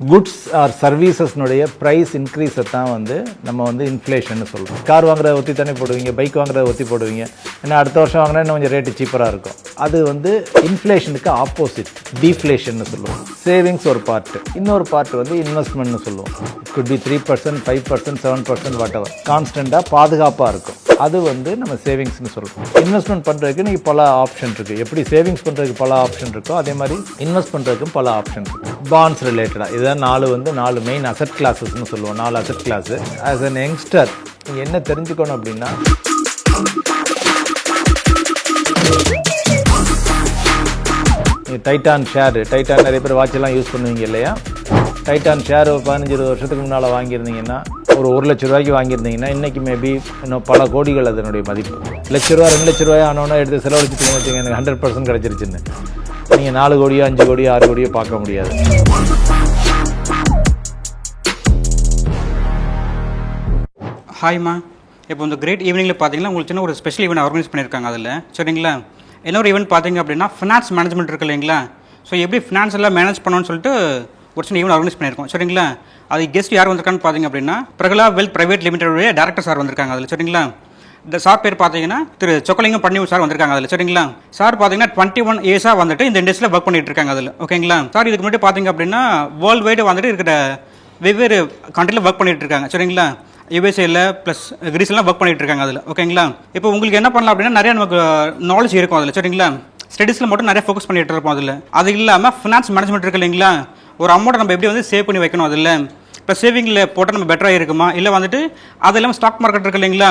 Goods R சர்வீசஸ்னுடைய price இன்க்ரீஸை தான் வந்து நம்ம வந்து இன்ஃப்ளேஷன் சொல்கிறோம் கார் வாங்குறத ஒத்தி தானே போடுவீங்க பைக் வாங்குறத ஒத்தி போடுவீங்க. ஏன்னா அடுத்த வருஷம் வாங்கினா இன்னும் கொஞ்சம் ரேட்டு சீப்பராக இருக்கும். அது வந்து இன்ஃப்ளேஷனுக்கு ஆப்போசிட் டீஃப்ளேஷன் சொல்லுவோம். சேவிங்ஸ் ஒரு பார்ட்டு இன்னொரு பார்ட் வந்து இன்வெஸ்ட்மெண்ட்னு சொல்லுவோம். Could be three percent five percent seven percent whatever கான்ஸ்டண்ட்டாக பாதுகாப்பாக இருக்கும். அது வந்து நம்ம சேவிங்ஸ்னு சொல்லுவோம் இன்வெஸ்ட்மெண்ட் பண்ணுறதுக்கு நீங்கள் பல ஆப்ஷன் இருக்குது எப்படி சேவிங்ஸ் பண்ணுறதுக்கு பல ஆப்ஷன் இருக்கோ அதே மாதிரி இன்வெஸ்ட் பண்ணுறதுக்கும் பல ஆப்ஷன் இருக்குது பாண்ட்ஸ் ரிலேட்டடாக தான் நாலு வந்து நாலு மெயின் அசட் கிளாஸஸ்னு சொல்லுவோம். நாலு asset class as an youngster நீங்கள் என்ன தெரிஞ்சுக்கணும் அப்படின்னா டைட்டான் ஷேர் டைட்டான் நிறைய பேர் வாட்செல்லாம் யூஸ் பண்ணுவீங்க இல்லையா? டைட்டான் ஷேர் ஒரு பதினஞ்சு இருபது வருஷத்துக்கு முன்னால் வாங்கியிருந்தீங்கன்னா ஒரு ஒரு லட்ச ரூபாய்க்கு வாங்கியிருந்தீங்கன்னா இன்றைக்கி மேபி இன்னும் பல கோடிகள் அதனுடைய மதிப்பு. லட்ச ரூபா ரெண்டு லட்ச ரூபாய் ஆனோன்னா எடுத்து செலவழிச்சுட்டு வச்சுங்க எனக்கு ஹண்ட்ரட் பர்சன்ட் கிடச்சிருச்சுன்னு. நீங்கள் நாலு கோடியோ அஞ்சு கோடியோ ஆறு கோடியோ பார்க்க முடியாது. ஹாய்மா இப்போ இந்த கிரேட் ஈவினிங்கில் பார்த்தீங்கன்னா உங்களுக்கு சின்ன ஒரு ஸ்பெஷல் ஈவெண்ட் ஆர்கனைஸ் பண்ணியிருக்காங்க அதில். சரிங்களா? இன்னொரு ஈவெண்ட் பார்த்தீங்க அப்படின்னா ஃபினான்ஸ் மேனேஜ்மெண்ட் இருக்குது இல்லைங்களா? ஸோ எப்படி ஃபினான்ஸ் எல்லாம் மேனேஜ் பண்ணணும்னு சொல்லிட்டு ஒரு சின்ன ஈவெண்ட் ஆர்கனைஸ் பண்ணியிருக்கோம். சரிங்களா? அது கெஸ்ட் யார் வந்திருக்கான்னு பார்த்தீங்க அப்படின்னா Prakala wealth private limited director sir வந்திருக்காங்க அதில். சரிங்களா? இந்த சார் பேர் பார்த்தீங்கன்னா திரு சொக்கலிங்கம் பன்னியூர் சார் வந்திருக்காங்க அதில். சரிங்களா? சார் பார்த்தீங்கன்னா டுவெண்ட்டி ஒன் இயர்ஸாக வந்துட்டு இந்த இண்டஸ்ட்ரியில் ஒர்க் பண்ணிட்டு இருக்காங்க அதில். ஓகேங்களா? சார் இதுக்கு முன்னாடி பார்த்தீங்க அப்படின்னா வேர்ல்டு வைடு வந்துட்டு இருக்கிற வெவ்வேறு கண்ட்ரியில் ஒர்க் பண்ணிட்டு இருக்காங்க. சரிங்களா? யூஎஸ்ஏல ப்ளஸ் கிரீஸ்லாம் ஒர்க் பண்ணிட்டு இருக்காங்க அதில். ஓகேங்களா இப்போ உங்களுக்கு என்ன பண்ணலாம் அப்படின்னா நிறைய நமக்கு uh, நாலேஜ் இருக்கும் அதில். சரிங்களா? ஸ்டடீஸில் மட்டும் நிறைய ஃபோக்கஸ் பண்ணிட்டு இருப்போம் அதில். அது இல்லாமல் ஃபினான்ஸ் மேனேஜ்மெண்ட் இருக்கு இல்லைங்களா? ஒரு அமௌண்ட்டை நம்ம எப்படி வந்து சேவ் பண்ணி வைக்கணும் அதில்? இப்போ சேவிங்கில் போட்டால் நம்ம பெட்டராக இருக்குமா? இல்லை வந்துட்டு அது இல்லாமல் ஸ்டாக் மார்க்கெட் இருக்கு இல்லைங்களா?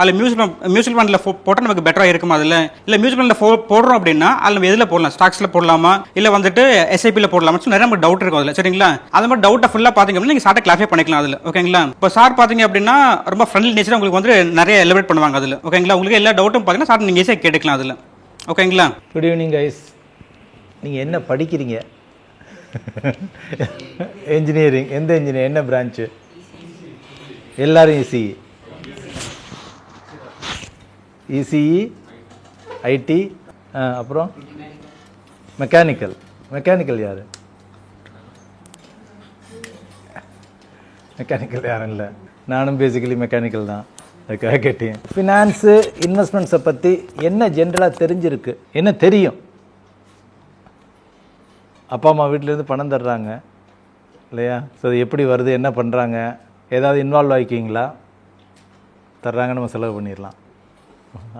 அதில் மியூச்சுவல் மியூச்சுவல் ஃபண்டில் போட்டால் நமக்கு பெட்டராக இருக்குமா அதில்? இல்லை மியூச்சுவல் ஃபண்டில் போடுறோம் அப்படின்னா அதில் நம்ம எதில் போடலாம்? ஸ்டாக்ஸில் போடலாமா? இல்லை வந்துட்டு எஸ்ஐபியில் போடலாமா? நிறைய நமக்கு டவுட் இருக்கும் அதில். சரிங்களா? அது மாதிரி டவுட்டை ஃபுல்லாக பார்த்தீங்க அப்படின்னா நீங்கள் சார்ட்டை கிளாரிஃபை பண்ணிக்கலாம் அதில். ஓகேங்களா? இப்போ சார் பார்த்தீங்க அப்படின்னா ரொம்ப ஃப்ரெண்ட்லி நேச்சர் உங்களுக்கு வந்து நிறைய எலிவேட் பண்ணுவாங்க அதில். ஓகேங்களா? உங்களுக்கு எல்லா டவுட்டும் பார்த்தீங்கன்னா சார் நீங்கள் ஈஸியாக கேட்டுக்கலாம் அதில். ஓகேங்களா? குட் ஈவினிங் கைஸ் நீங்கள் என்ன படிக்கிறீங்க? இன்ஜினியரிங் எந்த இன்ஜினியர் என்ன பிரான்ச்சு எல்லாரும் இசி இசிஇ ஐடி அப்புறம் மெக்கானிக்கல் மெக்கானிக்கல் யார்? மெக்கானிக்கல் யாரும் இல்லை. நானும் பேசிக்கலி மெக்கானிக்கல் தான். அதுக்காக கேட்டேன். ஃபினான்ஸு இன்வெஸ்ட்மெண்ட்ஸை பற்றி என்ன ஜென்ரலாக தெரிஞ்சிருக்கு? என்ன தெரியும்? அப்பா அம்மா வீட்டிலேருந்து பணம் தர்றாங்க. இல்லையா? ஸோ அது எப்படி வருது? என்ன பண்ணுறாங்க ஏதாவது இன்வால்வ் ஆகிக்கிங்களா தர்றாங்க நம்ம செலவு பண்ணிடலாம்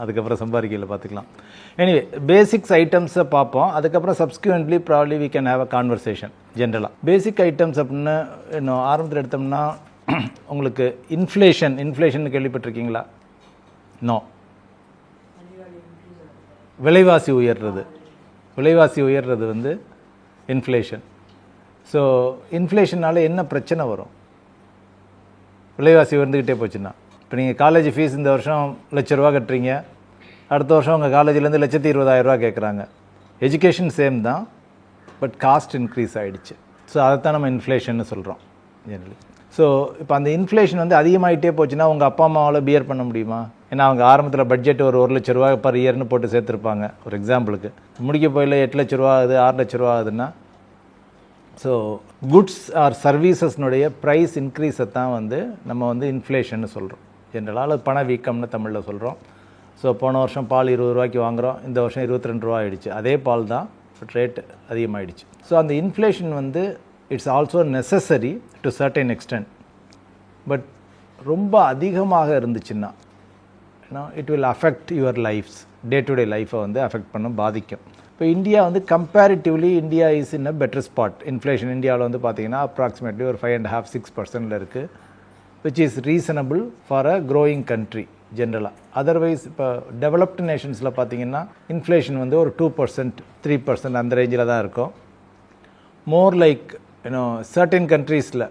அதுக்கப்புறம் சம்பாதிக்கல பார்த்துக்கலாம். எனிவே பேசிக்ஸ் ஐட்டம்ஸை பார்ப்போம். அதுக்கப்புறம் subsequently probably we can have a conversation ஜென்ரலாக பேசிக் ஐட்டம்ஸ் அப்படின்னு இன்னும் ஆரம்பத்தில் எடுத்தோம்னா உங்களுக்கு இன்ஃப்ளேஷன் இன்ஃப்ளேஷன் கேள்விப்பட்டிருக்கீங்களா? நோ விலைவாசி உயர்றது. விலைவாசி உயர்றது வந்து இன்ஃப்ளேஷன் ஸோ இன்ஃப்ளேஷனால் என்ன பிரச்சனை வரும்? விலைவாசி உயர்ந்துக்கிட்டே போச்சுன்னா. இப்போ நீங்கள் காலேஜ் ஃபீஸ் இந்த வருஷம் லட்ச ரூபா கட்டுறீங்க. அடுத்த வருஷம் உங்கள் காலேஜ்லேருந்து லட்சத்தி இருபதாயிரரூபா கேட்குறாங்க எஜுகேஷன் சேம் தான் பட் காஸ்ட் இன்க்ரீஸ் ஆகிடுச்சு ஸோ அதைத்தான் நம்ம இன்ஃப்ளேஷன்னு சொல்கிறோம் ஜெனரலி ஸோ இப்போ அந்த இன்ஃப்ளேஷன் வந்து அதிகமாகிட்டே போச்சுன்னா உங்கள் அப்பா அம்மாவால் பியர் பண்ண முடியுமா? ஏன்னா அவங்க ஆரம்பத்தில் பட்ஜெட் ஒரு ஒரு லட்ச ரூபா பர் இயர்னு போட்டு சேர்த்துருப்பாங்க ஒரு எக்ஸாம்பிளுக்கு முடிக்க போயில எட்டு லட்ச ரூபா ஆகுது ஆறு லட்ச ரூபா ஆகுதுன்னா ஸோ குட்ஸ் ஆர் சர்வீசஸ்னுடைய ப்ரைஸ் இன்க்ரீஸை தான் வந்து நம்ம வந்து இன்ஃப்ளேஷன்னு சொல்கிறோம் ஜென்ரலாக பண பணவீக்கம்னு தமிழில் சொல்கிறோம் ஸோ போன வருஷம் பால் இருபது ரூபாய்க்கு வாங்குகிறோம் இந்த வருஷம் இருபத்தி ரெண்டு ரூபா ஆகிடுச்சு அதே பால் தான் பட் ரேட் அதிகமாகிடுச்சு ஸோ அந்த இன்ஃப்ளேஷன் வந்து it's also necessary to certain extent but ரொம்ப அதிகமாக இருந்துச்சுன்னா ஏன்னா it will affect your life's day to day லைஃப்பை வந்து அஃபெக்ட் பண்ண பாதிக்கும். இப்போ இந்தியா வந்து comparatively India is in a better spot inflation இந்தியாவில் வந்து பார்த்தீங்கன்னா அப்ராக்சிமேட்லி ஒரு ஃபைவ் அண்ட் ஹாஃப் சிக்ஸ் பர்சன்டில் இருக்குது which is reasonable for a growing country ஜென்ரலாக அதர்வைஸ் இப்போ டெவலப்டு நேஷன்ஸில் பார்த்தீங்கன்னா இன்ஃப்ளேஷன் வந்து ஒரு டூ பர்சன்ட் த்ரீ பர்சன்ட் அந்த ரேஞ்சில் தான் இருக்கும். More like you know certain கண்ட்ரீஸில்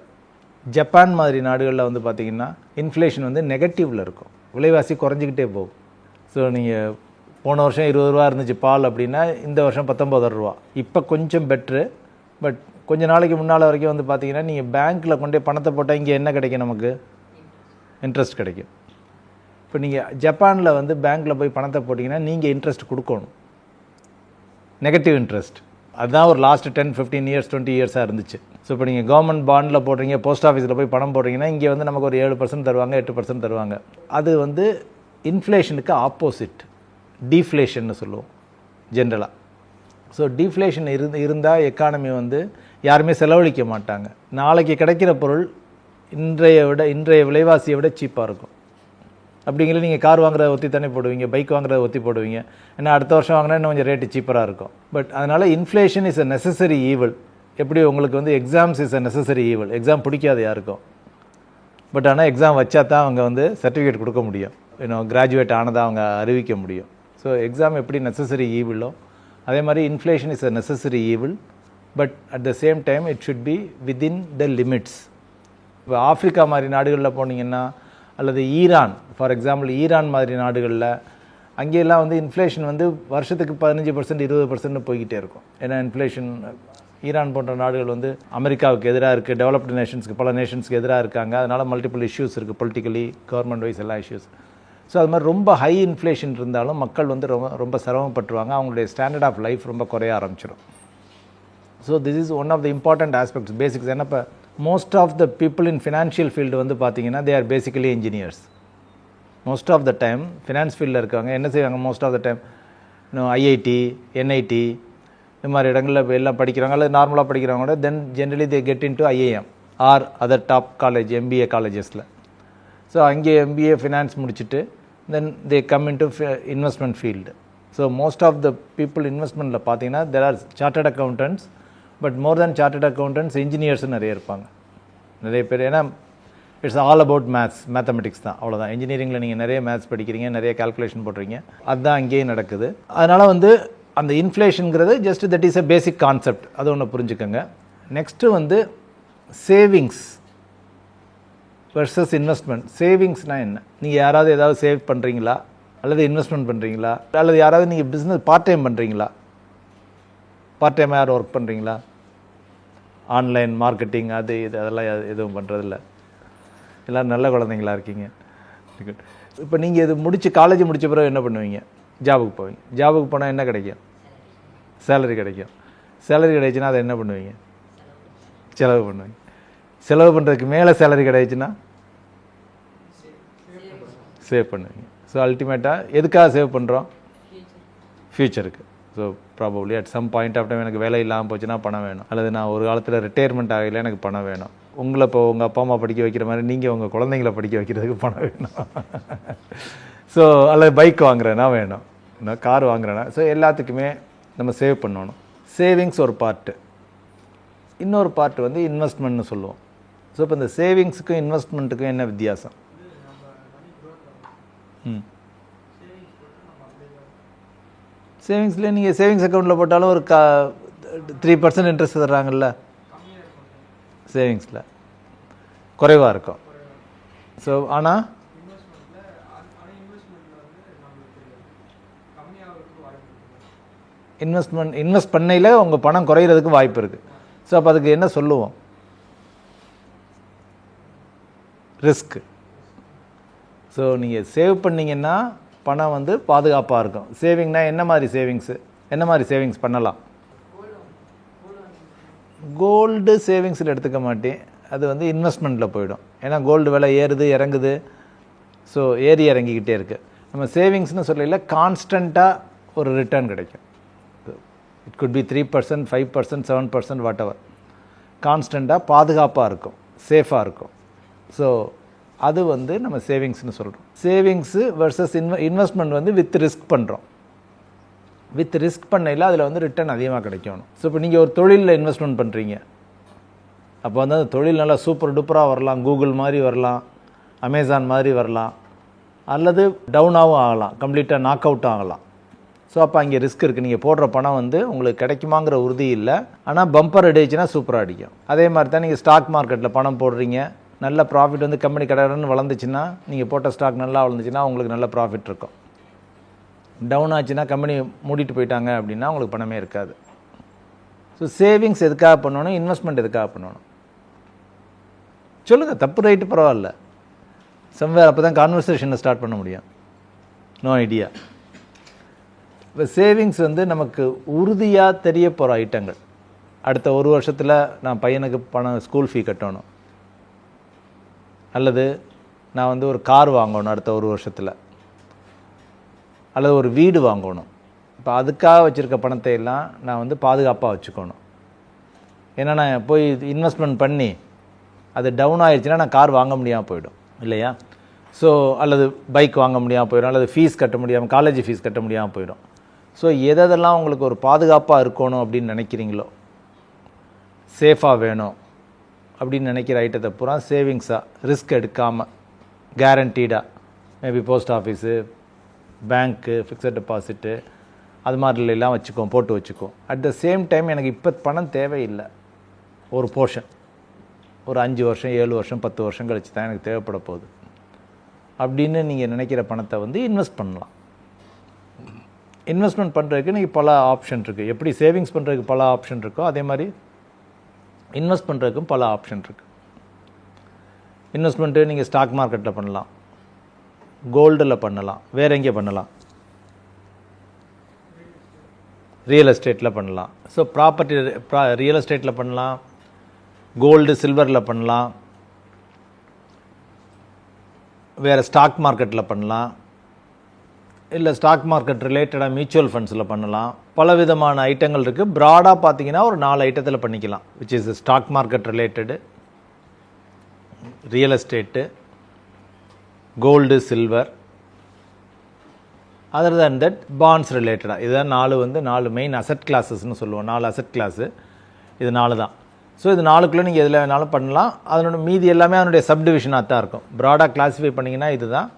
ஜப்பான் மாதிரி நாடுகளில் வந்து பார்த்திங்கன்னா இன்ஃப்ளேஷன் வந்து நெகட்டிவில் இருக்கும். விலைவாசி குறைஞ்சிக்கிட்டே போகும். ஸோ நீங்கள் போன வருஷம் இருபது ரூபா இருந்துச்சு பால் அப்படின்னா இந்த வருஷம் பத்தொம்பது ரூபா. இப்போ கொஞ்சம் பெட்ரு பட் கொஞ்ச நாளைக்கு முன்னால் வரைக்கும் வந்து பார்த்தீங்கன்னா நீங்கள் பேங்க்கில் கொண்டு பணத்தை போட்டால் இங்கே என்ன கிடைக்கும் நமக்கு? இன்ட்ரெஸ்ட் கிடைக்கும். இப்போ நீங்கள் ஜப்பானில் வந்து பேங்க்கில் போய் பணத்தை போட்டிங்கன்னா நீங்கள் இன்ட்ரெஸ்ட் கொடுக்கணும். நெகட்டிவ் இன்ட்ரெஸ்ட் அதுதான் ஒரு last ten fifteen years twenty இயர்ஸாக இருந்துச்சு. ஸோ இப்போ நீங்கள் கவர்மெண்ட் பாண்டில் போடுறீங்க போஸ்ட் ஆஃபீஸில் போய் பணம் போடுறீங்கன்னா இங்கே வந்து நமக்கு ஒரு ஏழு பர்சன்ட் தருவாங்க எட்டு பர்சன்ட் தருவாங்க. அது வந்து இன்ஃப்ளேஷனுக்கு ஆப்போசிட் டீஃப்ளேஷன்னு சொல்லுவோம் ஜென்ரலாக ஸோ டீஃப்ளேஷன் இருந்து இருந்தால் எக்கானமி வந்து யாருமே செலவழிக்க மாட்டாங்க. நாளைக்கு கிடைக்கிற பொருள் இன்றைய விட இன்றைய விலைவாசியை விட சீப்பாக இருக்கும். அப்படிங்கிற நீங்கள் கார் வாங்குறத ஒத்தி தானே போடுவீங்க பைக் வாங்குறத ஒத்தி போடுவீங்க. ஏன்னா அடுத்த வருஷம் வாங்கினா இன்னும் கொஞ்சம் ரேட்டு சீப்பராக இருக்கும். பட் அதனால் inflation is a necessary evil எப்படி உங்களுக்கு வந்து exams is a necessary evil exam பிடிக்காது யாருக்கும். பட் ஆனால் எக்ஸாம் வச்சா தான் அவங்க வந்து சர்டிஃபிகேட் கொடுக்க முடியும். இன்னும் கிராஜுவேட் ஆனதாக அவங்க அறிவிக்க முடியும். ஸோ எக்ஸாம் எப்படி நெசசரி ஈவிலோ அதே மாதிரி inflation is a necessary evil but at the same time it should be within the limits இப்போ ஆஃப்ரிக்கா மாதிரி நாடுகளில் போனீங்கன்னா அல்லது ஈரான் ஃபார் எக்ஸாம்பிள் ஈரான் மாதிரி நாடுகளில் அங்கேயெல்லாம் வந்து இன்ஃப்ளேஷன் வந்து வருஷத்துக்கு பதினஞ்சு பர்சன்ட் இருபது பர்சன்ட் போய்கிட்டே இருக்கும். ஏன்னா இன்ஃப்ளேஷன் ஈரான் போன்ற நாடுகள் வந்து அமெரிக்காவுக்கு எதிராக இருக்குது டெவலப்டு நேஷன்ஸ்க்கு பல நேஷன்ஸ்க்கு எதிராக இருக்காங்க. அதனால் மல்டிபிள் இஷ்யூஸ் இருக்குது பொலிட்டிக்கலி கவர்மெண்ட் வைஸ் எல்லா இஷ்யூஸ் ஸோ அது மாதிரி ரொம்ப ஹை இன்ஃப்ளேஷன் இருந்தாலும் மக்கள் வந்து ரொம்ப ரொம்ப சிரமப்பட்டுருவாங்க. அவங்களுடைய ஸ்டாண்டர்ட் ஆஃப் லைஃப் ரொம்ப குறைய ஆரம்பிச்சிடும் so this is one of the important aspects basics ஏன்னா இப்போ most of the people in financial field வந்து பார்த்திங்கன்னா they are basically engineers most of the time finance ஃபீல்டில் இருக்காங்க என்ன செய்வாங்க? மோஸ்ட் ஆஃப் த டைம் இன்னும் ஐஐடி என்ஐடி இந்த மாதிரி இடங்களில் எல்லாம் படிக்கிறாங்க அல்லது நார்மலாக படிக்கிறவங்க கூட then generally they get into IAM or other top college MBA காலேஜஸில் ஸோ அங்கே எம்பிஏ ஃபினான்ஸ் முடிச்சுட்டு then they come into investment field so most of the people இன்வெஸ்ட்மெண்ட்டில் பார்த்தீங்கன்னா there are chartered accountants but more than chartered accountants இன்ஜினியர்ஸும் நிறைய இருப்பாங்க. நிறைய பேர் ஏன்னா it's all about maths mathematics தான். அவ்வளோதான் இன்ஜினியரிங்கில் நீங்கள் நிறைய மேத்ஸ் படிக்கிறீங்க நிறைய கால்குலேஷன் போடுறீங்க அதுதான் அங்கேயும் நடக்குது. அதனால் வந்து அந்த இன்ஃப்ளேஷனுங்கிறது just that is a basic concept அது ஒன்று புரிஞ்சுக்கோங்க. நெக்ஸ்ட்டு வந்து சேவிங்ஸ் வெர்சஸ் இன்வெஸ்ட்மெண்ட் சேவிங்ஸ்னால் என்ன? நீங்கள் யாராவது ஏதாவது சேவ் பண்ணுறீங்களா அல்லது இன்வெஸ்ட்மெண்ட் பண்ணுறீங்களா அல்லது யாராவது நீங்கள் பிஸ்னஸ் பார்ட் டைம் பண்ணுறீங்களா பார்ட் டைம் யாரும் ஒர்க் பண்ணுறீங்களா ஆன்லைன் மார்க்கெட்டிங் அது இது அதெல்லாம் எதுவும் பண்ணுறதில்ல எல்லோரும் நல்ல குழந்தைங்களா இருக்கீங்க. இப்போ நீங்கள் இது முடித்து காலேஜ் முடித்த பிறகு என்ன பண்ணுவீங்க? ஜாபுக்கு போவீங்க. ஜாபுக்கு போனால் என்ன கிடைக்கும்? சேலரி கிடைக்கும். சேலரி கிடைச்சுன்னா அதை என்ன பண்ணுவீங்க? செலவு பண்ணுவீங்க. செலவு பண்ணுறதுக்கு மேலே சேலரி கிடைச்சுன்னா? சேவ் பண்ணுவீங்க. ஸோ அல்டிமேட்டாக எதுக்காக சேவ் பண்ணுறோம் ஃப்யூச்சருக்கு so probably at some point of time எனக்கு வேலை இல்லாமல் போச்சுன்னா பணம் வேணும். அல்லது நான் ஒரு காலத்தில் ரிட்டையர்மெண்ட் ஆகல எனக்கு பணம் வேணும். உங்களை இப்போ உங்கள் அப்பா அம்மா படிக்க வைக்கிற மாதிரி நீங்கள் உங்கள் குழந்தைங்கள படிக்க வைக்கிறதுக்கு பணம் வேணும். ஸோ அல்லது பைக் வாங்குறேன்னா வேணும். இன்னும் கார் வாங்குறேன்னா. ஸோ எல்லாத்துக்குமே நம்ம சேவ் பண்ணணும். சேவிங்ஸ் ஒரு பார்ட்டு இன்னொரு பார்ட் வந்து இன்வெஸ்ட்மெண்ட்னு சொல்லுவோம். ஸோ இப்போ இந்த சேவிங்ஸுக்கும் இன்வெஸ்ட்மெண்ட்டுக்கும் என்ன வித்தியாசம்? சேவிங்ஸில் நீங்கள் சேவிங்ஸ் அக்கௌண்ட்டில் போட்டாலும் ஒரு கா த்ரீ பர்சன்ட் இன்ட்ரெஸ்ட் தர்றாங்கல்ல? சேவிங்ஸில் குறைவாக இருக்கும். ஸோ ஆனால் இன்வெஸ்ட்மெண்ட் இன்வெஸ்ட் பண்ணையில் உங்கள் பணம் குறையிறதுக்கு வாய்ப்பு இருக்குது ஸோ அப்போ அதுக்கு என்ன சொல்லுவோம்? ரிஸ்க்கு ஸோ நீங்கள் சேவ் பண்ணீங்கன்னா பணம் வந்து பாதுகாப்பாக இருக்கும். சேவிங்னா என்ன மாதிரி சேவிங்ஸு என்ன மாதிரி சேவிங்ஸ் பண்ணலாம்? கோல்டு சேவிங்ஸில் எடுத்துக்க மாட்டேன். அது வந்து இன்வெஸ்ட்மெண்ட்டில் போயிடும். ஏன்னா கோல்டு விலை ஏறுது இறங்குது. ஸோ ஏறி இறங்கிக்கிட்டே இருக்குது நம்ம சேவிங்ஸ்னு சொல்லல கான்ஸ்டண்ட்டாக ஒரு ரிட்டர்ன் கிடைக்கும். It could be three percent five percent seven percent whatever கான்ஸ்டண்ட்டாக பாதுகாப்பாக இருக்கும். சேஃபாக இருக்கும். ஸோ அது வந்து நம்ம சேவிங்ஸ்னு சொல்கிறோம் சேவிங்ஸு வர்சஸ் இன்வெ இன்வெஸ்ட்மெண்ட் வந்து வித் ரிஸ்க் பண்ணுறோம் வித் ரிஸ்க் பண்ணையில் அதில் வந்து ரிட்டர்ன் அதிகமாக கிடைக்கணும். ஸோ இப்போ நீங்கள் ஒரு தொழிலில் இன்வெஸ்ட்மெண்ட் பண்ணுறீங்க அப்போ வந்து அந்த தொழில் நல்லா சூப்பர் டூப்பராக வரலாம். கூகுள் மாதிரி வரலாம். அமேசான் மாதிரி வரலாம். அல்லது டவுனாகவும் ஆகலாம். கம்ப்ளீட்டாக நாக் அவுட்டும் ஆகலாம். ஸோ அப்போ அங்கே ரிஸ்க் இருக்குது நீங்கள் போடுற பணம் வந்து உங்களுக்கு கிடைக்குமாங்கிற உறுதி இல்லை. ஆனால் பம்பர் அடிச்சுன்னா சூப்பராக அடிக்கும். அதே மாதிரி தான் நீங்கள் ஸ்டாக் மார்க்கெட்டில் பணம் போடுறீங்க. நல்ல ப்ராஃபிட் வந்து கம்பெனி கடன்னு வளர்ந்துச்சுன்னா நீங்கள் போட்ட ஸ்டாக் நல்லா வளர்ந்துச்சுன்னா உங்களுக்கு நல்ல ப்ராஃபிட் இருக்கும். டவுன் ஆச்சுன்னா கம்பெனி மூடிட்டு போயிட்டாங்க அப்படின்னா உங்களுக்கு பணமே இருக்காது. ஸோ சேவிங்ஸ் எதுக்காக பண்ணணும்? இன்வெஸ்ட்மெண்ட் எதுக்காக பண்ணணும்? சொல்லுங்கள் தப்பு ரைட்டு பரவாயில்ல. சம்வேர் அப்போ தான் கான்வர்சேஷனை ஸ்டார்ட் பண்ண முடியும். நோ ஐடியா இப்போ சேவிங்ஸ் வந்து நமக்கு உறுதியாக தெரிய போகிற ஐட்டங்கள் அடுத்த ஒரு வருஷத்தில் நான் பையனுக்கு பணம் ஸ்கூல் ஃபீ கட்டணும். அல்லது நான் வந்து ஒரு கார் வாங்கணும் அடுத்த ஒரு வருஷத்தில். அல்லது ஒரு வீடு வாங்கணும். இப்போ அதுக்காக வச்சுருக்க பணத்தை எல்லாம் நான் வந்து பாதுகாப்பாக வச்சுக்கணும். ஏன்னா நான் போய் இன்வெஸ்ட்மெண்ட் பண்ணி அது டவுன் ஆயிடுச்சுன்னா நான் கார் வாங்க முடியாமல் போயிடும் இல்லையா? ஸோ அல்லது பைக் வாங்க முடியாமல் போயிடும் அல்லது ஃபீஸ் கட்ட முடியாமல் காலேஜ் ஃபீஸ் கட்ட முடியாமல் போயிடும். ஸோ எதெல்லாம் உங்களுக்கு ஒரு பாதுகாப்பாக இருக்கணும் அப்படின்னு நினைக்கிறீங்களோ சேஃபாக வேணும் அப்படின்னு நினைக்கிற ஐட்டத்தை பூரா சேவிங்ஸாக ரிஸ்க் எடுக்காமல் கேரண்டீடாக maybe post office bank fixed deposit அது மாதிரிலாம் வச்சுக்குவோம் வச்சுக்கோம் போட்டு வச்சுக்கோம் அட் த சேம் டைம் எனக்கு இப்போ பணம் தேவையில்லை. ஒரு போர்ஷன் ஒரு அஞ்சு வருஷம் ஏழு வருஷம் பத்து வருஷம் கழிச்சு தான் எனக்கு தேவைப்பட போகுது. அப்படின்னு நீங்கள் நினைக்கிற பணத்தை வந்து இன்வெஸ்ட் பண்ணலாம். இன்வெஸ்ட்மெண்ட் பண்ணுறதுக்கு நீங்கள் பல ஆப்ஷன் இருக்குது எப்படி சேவிங்ஸ் பண்ணுறதுக்கு பல ஆப்ஷன் இருக்கோ அதே மாதிரி இன்வெஸ்ட் பண்ணுறதுக்கும் பல ஆப்ஷன் இருக்குது இன்வெஸ்ட்மெண்ட்டு நீங்கள் ஸ்டாக் மார்க்கெட்டில் பண்ணலாம். கோல்டில் பண்ணலாம். வேற எங்கே பண்ணலாம். ரியல் எஸ்டேட்டில் பண்ணலாம். ஸோ ப்ராப்பர்ட்டி ரியல் எஸ்டேட்டில் பண்ணலாம். கோல்டு சில்வரில் பண்ணலாம். வேறு ஸ்டாக் மார்க்கெட்டில் பண்ணலாம். இல்லை ஸ்டாக் மார்க்கெட் ரிலேட்டடாக மியூச்சுவல் ஃபண்ட்ஸில் பண்ணலாம். பல விதமான ஐட்டங்கள் இருக்குது ப்ராடாக பார்த்தீங்கன்னா ஒரு நாலு ஐட்டத்தில் பண்ணிக்கலாம். Which is stock market related real estate gold silver other than that bonds ரிலேட்டடாக இதுதான் நாலு வந்து நாலு மெயின் அசட் கிளாஸஸ்னு சொல்லுவோம். நாலு அசட் கிளாஸு இது நாலு தான். ஸோ இது நாலுக்குள்ளே நீங்கள் எதில் வேணாலும் பண்ணலாம். அதனோட மீதி எல்லாமே அதனுடைய சப்டிவிஷனாக தான் இருக்கும். ப்ராடாக கிளாஸிஃபை பண்ணிங்கன்னா இதுதான்.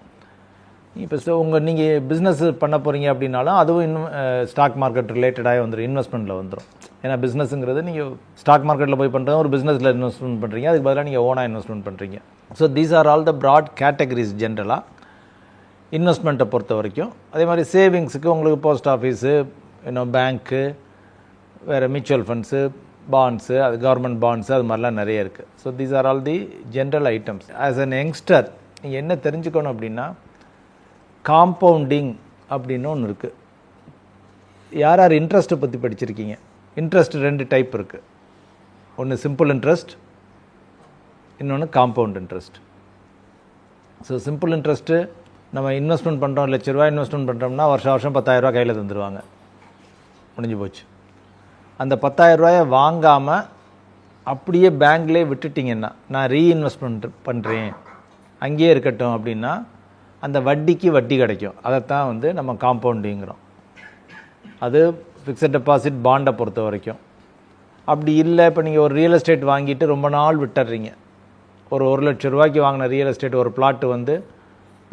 இப்போ ஸோ உங்கள் நீங்கள் பிஸ்னஸ் பண்ண போகிறீங்க அப்படின்னாலும் அதுவும் இன்னும் ஸ்டாக் மார்க்கெட் ரிலேட்டடாக வந்துடும் இன்வெஸ்ட்மெண்ட்டில் வந்துடும் ஏன்னா பிஸ்னஸுங்கிறது நீங்கள் ஸ்டாக் மார்க்கெட்டில் போய் பண்ணுறது ஒரு பிஸ்னஸில் இன்வெஸ்ட்மெண்ட் பண்ணுறீங்க அதுக்கு பதிலாக நீங்கள் ஓனாக இன்வெஸ்ட்மெண்ட் பண்ணுறீங்க so these are all the broad categories ஜென்ரலாக இன்வெஸ்ட்மெண்ட்டை பொறுத்த வரைக்கும். அதே மாதிரி சேவிங்ஸுக்கு உங்களுக்கு போஸ்ட் ஆஃபீஸு இன்னும் பேங்க்கு வேறு மியூச்சுவல் ஃபண்ட்ஸு பாண்ட்ஸு அது கவர்மெண்ட் பாண்ட்ஸு அது மாதிரிலாம் நிறைய இருக்குது so these are all the general items as an youngster நீங்கள் என்ன தெரிஞ்சுக்கணும் அப்படின்னா காம்பவுண்டிங் அப்படின்னு ஒன்று இருக்குது யார் யார் இன்ட்ரெஸ்ட்டை பற்றி படிச்சிருக்கீங்க? இன்ட்ரெஸ்ட் ரெண்டு டைப் இருக்குது ஒன்று சிம்பிள் இன்ட்ரெஸ்ட் இன்னொன்று compound interest so simple interest நம்ம இன்வெஸ்ட்மெண்ட் பண்ணுறோம் லட்ச ரூபா இன்வெஸ்ட்மெண்ட் பண்ணுறோம்னா வருஷம் வருஷம் பத்தாயிரரூவா கையில் தந்துடுவாங்க முடிஞ்சு போச்சு. அந்த பத்தாயிரம் ரூபாயை வாங்காமல் அப்படியே பேங்க்லேயே விட்டுட்டிங்கன்னா நான் ரீஇன்வெஸ்ட்மெண்ட் பண்ணுறேன் அங்கேயே இருக்கட்டும் அப்படின்னா அந்த வட்டிக்கு வட்டி கிடைக்கும். அதைத்தான் வந்து நம்ம காம்பவுண்டுங்கிறோம் அது ஃபிக்ஸட் டெபாசிட் பாண்டை பொறுத்த வரைக்கும். அப்படி இல்லை இப்போ நீங்கள் ஒரு ரியல் எஸ்டேட் வாங்கிட்டு ரொம்ப நாள் விட்டுறீங்க. ஒரு ஒரு லட்ச ரூபாய்க்கு வாங்கின ரியல் எஸ்டேட் ஒரு பிளாட்டு வந்து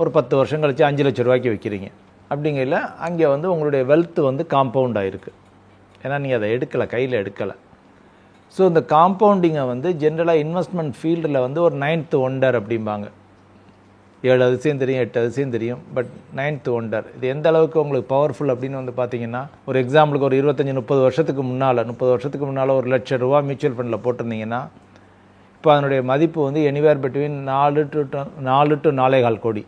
ஒரு பத்து வருஷம் கழிச்சு அஞ்சு லட்ச ரூபாய்க்கு விற்கிறீங்க அப்படிங்கையில் அங்கே வந்து உங்களுடைய வெல்த் வந்து காம்பவுண்ட் ஆகிருக்கு ஏன்னா நீங்கள் அதை எடுக்கலை கையில் எடுக்கலை. ஸோ இந்த காம்பவுண்டிங்கை வந்து ஜென்ரலாக இன்வெஸ்ட்மெண்ட் ஃபீல்டில் வந்து ஒரு நைன்த் ஒண்டர் அப்படிம்பாங்க. ஏழு அதிசயம் தெரியும் எட்டு அதிசயம் தெரியும் பட் நைன்த் ஒண்டர் இது எந்த அளவுக்கு உங்களுக்கு பவர்ஃபுல் அப்படின்னு வந்து பார்த்தீங்கன்னா ஒரு எக்ஸாம்பிளுக்கு ஒரு இருபத்தஞ்சி முப்பது வருஷத்துக்கு முன்னால் முப்பது வருஷத்துக்கு முன்னால் ஒரு லட்சம் ரூபா மியூச்சுவல் ஃபண்டில் போட்டிருந்தீங்கன்னா இப்போ அதனுடைய மதிப்பு வந்து எனிவேர் பிட்வீன் நாலு டு நாலு டு நாலே கால் கோடி.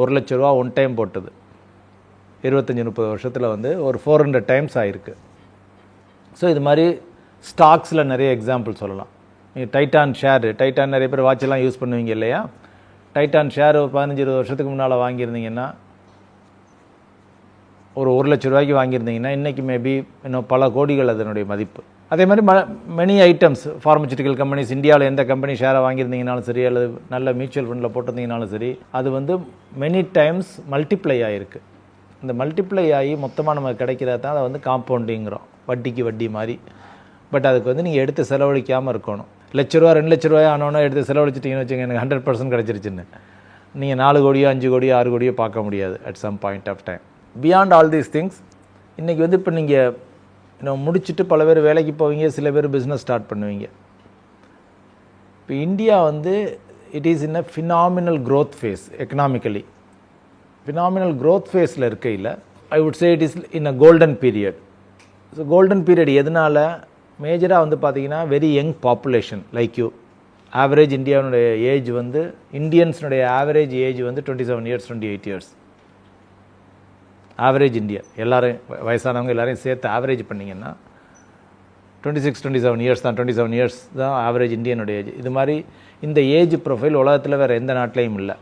ஒரு லட்ச ரூபா ஒன் டைம் போட்டது. இருபத்தஞ்சி முப்பது வருஷத்தில் வந்து ஒரு ஃபோர் ஹண்ட்ரட் டைம்ஸ் ஆகிருக்கு ஸோ இது மாதிரி ஸ்டாக்ஸில் நிறைய எக்ஸாம்பிள் சொல்லலாம். நீங்கள் டைட்டான் ஷேரு டைட்டான் நிறைய பேர் வாட்செல்லாம் யூஸ் பண்ணுவீங்க இல்லையா? டைட்டான் ஷேர் ஒரு பதினஞ்சு இருபது வருஷத்துக்கு முன்னால் வாங்கியிருந்தீங்கன்னா ஒரு ஒரு லட்ச ரூபாய்க்கு வாங்கியிருந்தீங்கன்னா இன்றைக்கி மேபி இன்னும் பல கோடிகள் அதனுடைய மதிப்பு. அதே மாதிரி ம மெனி ஐட்டம்ஸ் ஃபார்மசூட்டிக்கல் கம்பெனிஸ் இந்தியாவில் எந்த கம்பெனி ஷேரை வாங்கியிருந்தீங்கனாலும் சரி அல்லது நல்ல மியூச்சுவல் ஃபண்டில் போட்டிருந்தீங்கனாலும் சரி அது வந்து மெனி டைம்ஸ் மல்டிப்ளை ஆகிருக்கு இந்த மல்டிப்ளை ஆகி மொத்தமாக நமக்கு கிடைக்கிறது தான் அதை வந்து காம்பவுண்டிங்கிறோம் வட்டிக்கு வட்டி மாதிரி பட் அதுக்கு வந்து நீங்கள் எடுத்து செலவழிக்காமல் இருக்கணும். லட்ச ரூபா ரெண்டு லட்ச ரூபாய் ஆனோன்னா எடுத்து செலவழிச்சிட்டிங்கன்னு வச்சுங்க எனக்கு ஹண்ட்ரட் பர்சன்ட் கிடச்சிருச்சுன்னு. நீங்கள் நாலு கோடியோ அஞ்சு கோடியோ ஆறு கோடியோ பார்க்க முடியாது at some point of time beyond all these things இன்றைக்கி வந்து இப்போ நீங்கள் இன்னும் முடிச்சுட்டு பல பேர் வேலைக்கு போவீங்க சில பேர் பிஸ்னஸ் ஸ்டார்ட் பண்ணுவீங்க. இப்போ இந்தியா வந்து it is in a phenomenal growth phase economically phenomenal growth ஃபேஸில் இருக்கையில் I would say it is in a golden period so golden period எதனால் மேஜராக வந்து பார்த்தீங்கன்னா very young population like you average இந்தியாவுடைய ஏஜ் வந்து இந்தியன்ஸுடைய ஆவரேஜ் ஏஜ் வந்து twenty seven years twenty eight years average India எல்லோரும் வயசானவங்க எல்லோரையும் சேர்த்து ஆவரேஜ் பண்ணிங்கன்னா twenty six twenty seven years தான் டுவெண்ட்டி செவன் இயர்ஸ் தான் ஆவரேஜ் இந்தியனுடைய ஏஜ் இது மாதிரி இந்த ஏஜ் ப்ரொஃபைல் உலகத்தில் வேறு எந்த நாட்டிலையும் இல்லை.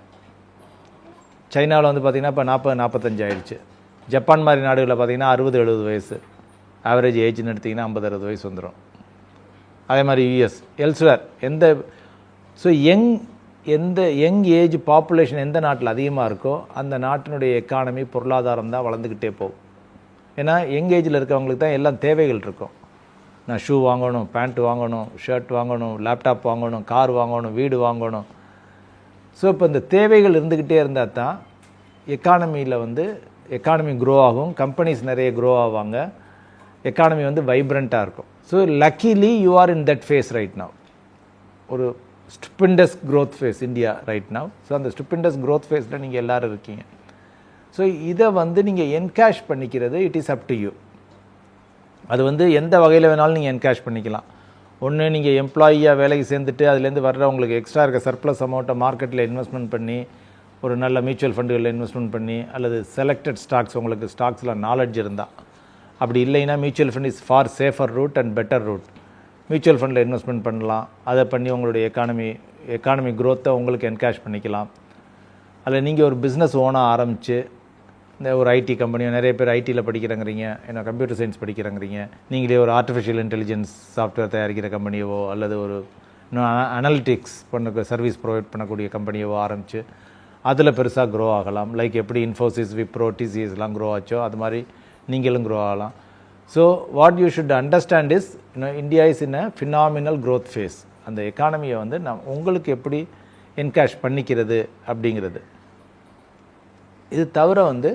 சைனாவில் வந்து பார்த்திங்கன்னா இப்போ நாற்பது நாற்பத்தஞ்சு ஆயிடுச்சு. ஜப்பான் மாதிரி நாடுகளில் பார்த்திங்கன்னா அறுபது எழுபது வயசு. ஆவரேஜ் ஏஜ்னு எடுத்திங்கன்னா ஐம்பது அறுபது வயசு வந்துடும் அதே மாதிரி யூஎஸ் எல்ஸ்வேர் எந்த ஸோ யங் எந்த யங் ஏஜ் பாப்புலேஷன் எந்த நாட்டில் அதிகமாக இருக்கோ அந்த நாட்டினுடைய எக்கானமி பொருளாதாரம் தான் வளர்ந்துக்கிட்டே போகும். ஏன்னா யங் ஏஜில் இருக்கவங்களுக்கு தான் எல்லாம் தேவைகள் இருக்கும். நான் ஷூ வாங்கணும் பேண்ட் வாங்கணும் ஷர்ட் வாங்கணும் லேப்டாப் வாங்கணும் கார் வாங்கணும் வீடு வாங்கணும். ஸோ இப்போ இந்த தேவைகள் இருந்துக்கிட்டே இருந்தால் தான் எக்கானமியில் வந்து எக்கானமி க்ரோ ஆகும் கம்பெனிஸ் நிறைய க்ரோ ஆவாங்க. எக்கானமி வந்து வைப்ரண்ட்டாக இருக்கும். So luckily you are in that phase right now ஒரு stupendous growth phase India right now so அந்த ஸ்டுப்பிண்டஸ் க்ரோத் ஃபேஸில் நீங்கள் எல்லோரும் இருக்கீங்க. ஸோ இதை வந்து நீங்கள் என்கேஷ் பண்ணிக்கிறது it is up to you அது வந்து எந்த வகையில் வேணாலும் நீங்கள் என்கேஷ் பண்ணிக்கலாம். ஒன்று நீங்கள் எம்ப்ளாயியாக வேலைக்கு சேர்ந்துட்டு அதுலேருந்து வர்ற உங்களுக்கு எக்ஸ்ட்ரா இருக்க சர்ப்ளஸ் அமௌண்ட்டை மார்க்கெட்டில் இன்வெஸ்ட்மெண்ட் பண்ணி ஒரு நல்ல மியூச்சுவல் ஃபண்டுகளில் இன்வெஸ்ட்மெண்ட் பண்ணி அல்லது செலக்டட் ஸ்டாக்ஸ் உங்களுக்கு ஸ்டாக்ஸில் நாலேஜ் இருந்தால் அப்படி இல்லைன்னா mutual fund is far safer route and better route mutual ஃபண்டில் இன்வெஸ்ட்மெண்ட் பண்ணலாம். அதை பண்ணி உங்களுடைய எக்கானமி எக்கானமி க்ரோத்தை உங்களுக்கு என்கேஷ் பண்ணிக்கலாம். அதில் நீங்கள் ஒரு பிஸ்னஸ் ஓனாக ஆரம்பித்து இந்த ஒரு ஐடி கம்பெனியோ நிறைய பேர் ஐடியில் படிக்கிறங்கிறீங்க ஏன்னா கம்ப்யூட்டர் சயின்ஸ் படிக்கிறங்கிறீங்க நீங்களே ஒரு ஆர்டிஃபிஷியல் இன்டெலிஜென்ஸ் சாஃப்ட்வேர் தயாரிக்கிற கம்பெனியவோ அல்லது ஒரு இன்னும் அனலிட்டிக்ஸ் பண்ண சர்வீஸ் ப்ரொவைட் பண்ணக்கூடிய கம்பெனியவோ ஆரம்பித்து அதில் பெருசாக க்ரோ ஆகலாம். லைக் எப்படி இன்ஃபோசிஸ் விப்ரோ டிசிஎஸ்லாம் க்ரோ ஆச்சோ அது மாதிரி நீங்களும் க்ரோ ஆகலாம் so what you should understand is இன்னும் India is in a phenomenal growth phase அந்த எக்கானமியை வந்து நம் உங்களுக்கு எப்படி என்கேஷ் பண்ணிக்கிறது அப்படிங்கிறது. இது தவிர வந்து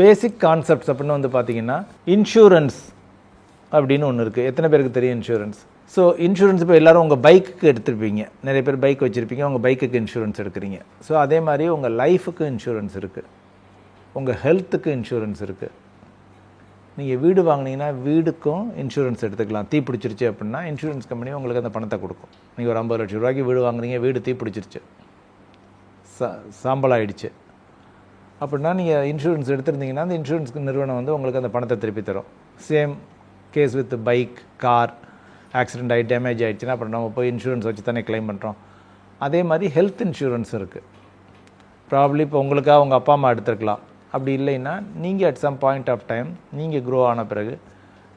பேசிக் கான்செப்ட்ஸ் அப்படின்னு வந்து பார்த்தீங்கன்னா இன்சூரன்ஸ் அப்படின்னு ஒன்று இருக்குது எத்தனை பேருக்கு தெரியும் இன்சூரன்ஸ் ஸோ இன்சூரன்ஸ் இப்போ எல்லாரும் உங்கள் பைக்குக்கு எடுத்துருப்பீங்க. நிறைய பேர் பைக் வச்சுருப்பீங்க உங்கள் பைக்குக்கு இன்சூரன்ஸ் எடுக்கிறீங்க. ஸோ அதே மாதிரி உங்கள் லைஃபுக்கு இன்சூரன்ஸ் இருக்குது உங்கள் ஹெல்த்துக்கு இன்சூரன்ஸ் இருக்குது நீங்கள் வீடு வாங்குனீங்கன்னா வீடுக்கும் இன்சூரன்ஸ் எடுத்துக்கலாம். தீ பிடிச்சிருச்சு அப்படின்னா இன்சூரன்ஸ் கம்பெனி உங்களுக்கு அந்த பணத்தை கொடுக்கும். நீங்கள் ஒரு ஐம்பது லட்சம் ரூபாய்க்கு வீடு வாங்குறீங்க வீடு தீ பிடிச்சிருச்சு. சா சாம்பல் ஆயிடுச்சு. அப்படின்னா நீங்கள் இன்சூரன்ஸ் எடுத்திருந்தீங்கன்னா அந்த இன்சூரன்ஸ் நிறுவனம் வந்து உங்களுக்கு அந்த பணத்தை திருப்பி தரும். Same case with bike car accident ஆகி டேமேஜ் ஆகிடுச்சுன்னா அப்புறம் நம்ம போய் இன்சூரன்ஸ் வச்சு தானே கிளைம் பண்ணுறோம் அதே மாதிரி ஹெல்த் இன்சூரன்ஸ் இருக்குது ப்ராப்ளி இப்போ உங்களுக்காக உங்கள் அப்பா அம்மா எடுத்துருக்கலாம். அப்படி இல்லைன்னா நீங்கள் at some point of time நீங்கள் க்ரோ ஆன பிறகு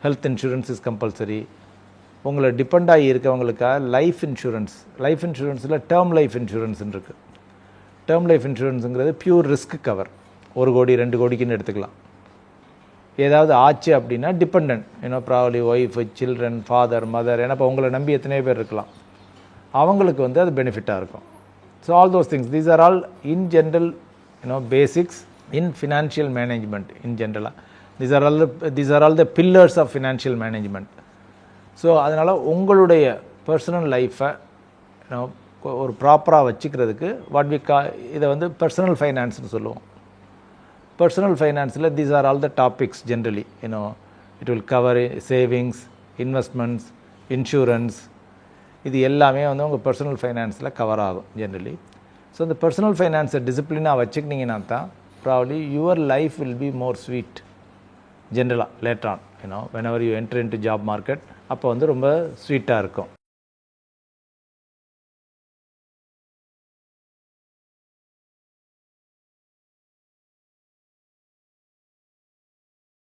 ஹெல்த் இன்சூரன்ஸ் இஸ் கம்பல்சரி உங்களை டிபெண்ட் ஆகி இருக்கவங்களுக்காக லைஃப் இன்சூரன்ஸ் லைஃப் இன்சூரன்ஸில் டேர்ம் லைஃப் இன்சூரன்ஸ்னு இருக்குது டேர்ம் லைஃப் இன்சூரன்ஸுங்கிறது பியூர் ரிஸ்க் கவர் ஒரு கோடி ரெண்டு கோடிக்குன்னு எடுத்துக்கலாம். ஏதாவது ஆச்சு அப்படின்னா டிபெண்ட் ஏன்னா probably wife children father mother ஏன்னா இப்போ உங்களை நம்பி எத்தனையோ பேர் இருக்கலாம். அவங்களுக்கு வந்து அது பெனிஃபிட்டாக இருக்கும். So all those things these are all in general you know basics in financial management in ஜென்ரலாக these are all these are all the pillars of financial management so அதனால் உங்களுடைய பர்சனல் லைஃப்பை ஒரு ப்ராப்பராக வச்சுக்கிறதுக்கு வாட் வி கா இதை வந்து பர்சனல் ஃபைனான்ஸ்னு சொல்லுவோம். Personal ஃபைனான்ஸில் these are all the topics generally you know it will cover savings investments insurance இது எல்லாமே வந்து உங்கள் பர்சனல் ஃபைனான்ஸில் கவர் ஆகும் ஜென்ரலி ஸோ இந்த பர்சனல் ஃபைனான்ஸை டிசிப்ளினாக வச்சுக்கினீங்கன்னா தான் probably your life will be more sweet ஜென்ரலாக late on you know whenever you enter into job market அப்போ வந்து ரொம்ப ஸ்வீட்டாக இருக்கும்.